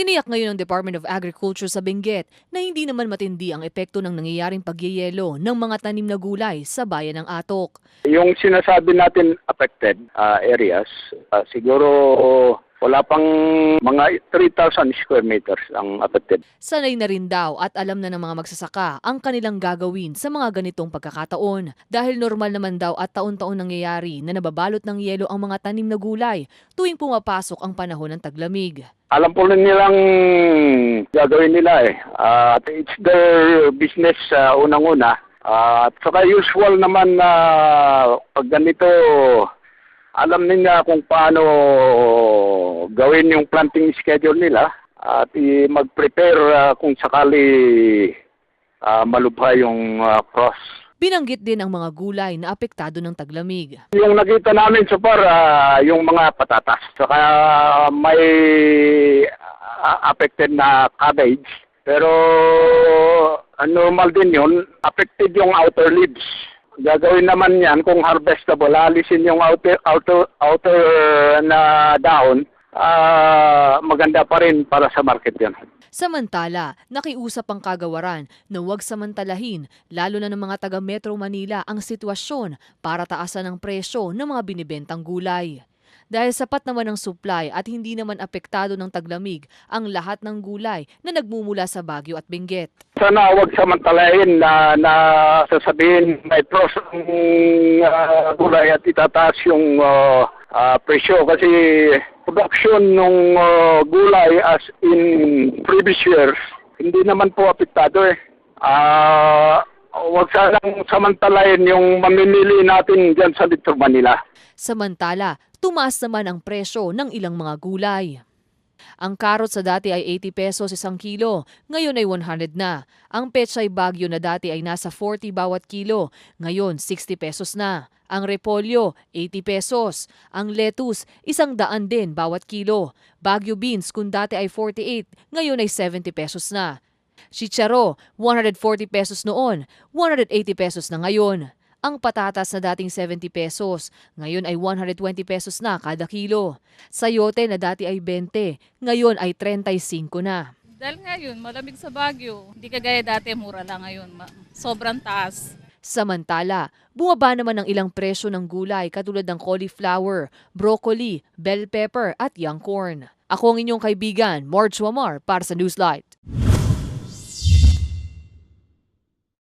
Tiniyak ngayon ng Department of Agriculture sa Benguet na hindi naman matindi ang epekto ng nangyayaring pagyeyelo ng mga tanim na gulay sa bayan ng Atok. Yung sinasabi natin affected ah, areas, ah, siguro wala pang mga 3,000 square meters ang affected. Sanay na rin daw at alam na ng mga magsasaka ang kanilang gagawin sa mga ganitong pagkakataon dahil normal naman daw at taon-taon nangyayari na nababalot ng yelo ang mga tanim na gulay tuwing pumapasok ang panahon ng taglamig. Alam po rin nilang gagawin nila eh. At it's their business sa unang-una. Ah, At saka usual naman na pag ganito, alam nila kung paano gawin yung planting schedule nila at mag-prepare ah, kung sakali ah, malubha yung ah, cross. Binanggit din ang mga gulay na apektado ng taglamig. Yung nakita namin so far, ah, yung mga patatas. Saka may affected na cabbage. Pero ah, normal din yun, affected yung outer leaves. Gagawin naman yan kung harvestable, alisin yung outer, outer, outer na down, ah, maganda pa rin para sa market yan. Samantala, nakiusap ang kagawaran na huwag samantalahin lalo na ng mga taga Metro Manila ang sitwasyon para taasan ang presyo ng mga binibentang gulay. Dahil sapat naman ang supply at hindi naman apektado ng taglamig ang lahat ng gulay na nagmumula sa Baguio at Benguet. Sana huwag samantalahin na, na sasabihin may pros ang ah, gulay at itataas yung ah, ah, presyo kasi production ng gulay as in previous years hindi naman po apektado eh. Ah, huwag sanang samantalahin yung mamimili natin dyan sa Litro Manila. Samantala, tumaas naman ang presyo ng ilang mga gulay. Ang karot sa dati ay 80 pesos isang kilo, ngayon ay 100 na. Ang pechay bagyo na dati ay nasa 40 bawat kilo, ngayon 60 pesos na. Ang repolyo, 80 pesos. Ang lettuce, isang daan din bawat kilo. Bagyo beans kung dati ay 48, ngayon ay 70 pesos na. Chicharo, 140 pesos noon, 180 pesos na ngayon. Ang patatas na dating 70 pesos, ngayon ay 120 pesos na kada kilo. Sayote na dati ay 20, ngayon ay 35 na. Dahil ngayon, malamig sa Baguio. Hindi kagaya dati, mura lang ngayon. Sobrang taas. Samantala, bumaba naman ang ilang presyo ng gulay katulad ng cauliflower, broccoli, bell pepper at young corn. Ako ang inyong kaibigan, Marge Wamar para sa Newslight.